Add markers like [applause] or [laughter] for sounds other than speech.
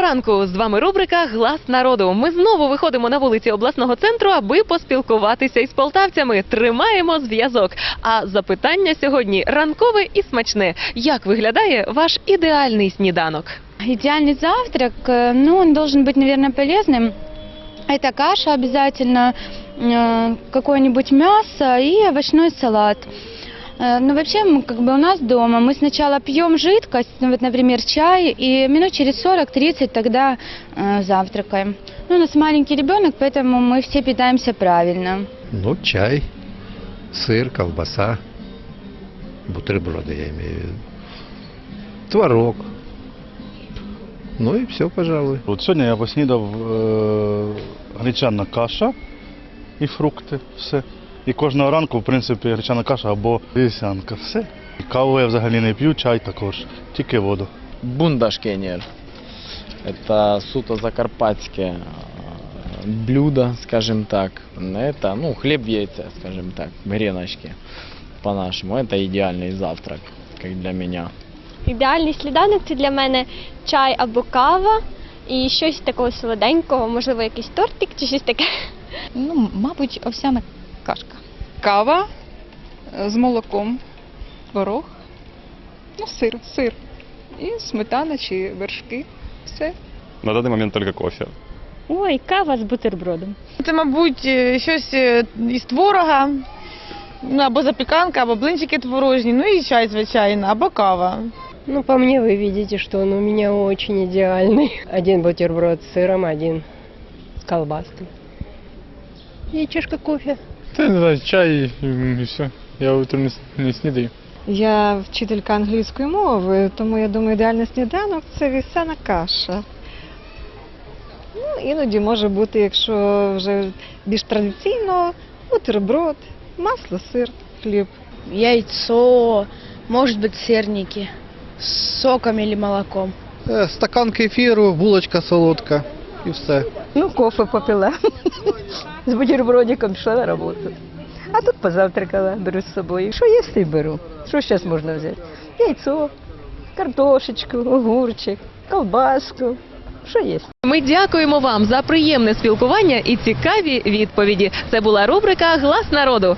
ранку! З вами рубрика Глас народу. Ми знову виходимо на вулиці обласного центру, аби поспілкуватися із полтавцями. Тримаємо зв'язок. А запитання сьогодні ранкове і смачне. Як виглядає ваш ідеальний сніданок? Идеальный завтрак, э, ну, он должен быть, наверное, полезным. Это каша обязательно, э, какое-нибудь мясо и овощной салат. Э, Ну, вообще, мы, как бы у нас дома мы сначала пьем жидкость, ну, вот, например, чай, и минут через 40-30 тогда э, завтракаем. Ну, у нас маленький ребенок, поэтому мы все питаемся правильно. Ну, чай, сыр, колбаса, бутерброды, я имею в виду. Творог. Ну и все, пожалуй. От сьогодні я поснідав е, гречана каша і фрукти, все. І кожного ранку, в принципі, гречана каша або вівсянка, все. І Каву я взагалі не п'ю, чай також, тільки воду. бундашкенер. Это суто закарпатские э, блюда, скажем так. Это, ну, хлеб в яйце, скажем так, греночки по-нашему. Это идеальный завтрак, как для меня. Ідеальний сніданок це для мене чай або кава і щось такого солоденького, можливо, якийсь тортик чи щось таке. Ну, мабуть, овсяна кашка. кава е, з молоком, творог, ну, сир, сир. І сметана чи вершки. Все. На даний момент тільки кофе. Ой, кава з бутербродом. Це, мабуть, е, щось е, із творога, ну, або запіканка, або блинчики творожні, ну і чай, звичайно, або кава. Ну, по мне вы видите, что он у меня очень идеальный. [laughs] Один бутерброд с сыром, один с колбаской. И чашка кофе. Та не знаю, чай і все. Я утром не, не снідаю. Я вчителька англійської мови, тому я думаю, ідеальний сніданок це вівсяна каша. Ну, іноді може бути, якщо вже більш традиційно, бутерброд, масло, сир, хліб. Яйцо, может быть, сырники с соком или молоком. Е, Стакан кефіру, булочка солодка і все. Ну, кофе попила. С бутербродиком шла на работу. А тут позавтракала, беру с собой. Что есть, и беру. Что сейчас можно взять? Яйцо, картошечку, огурчик, колбаску. Что есть? Ми дякуємо вам за приємне спілкування і цікаві відповіді. Це була рубрика Глас народу.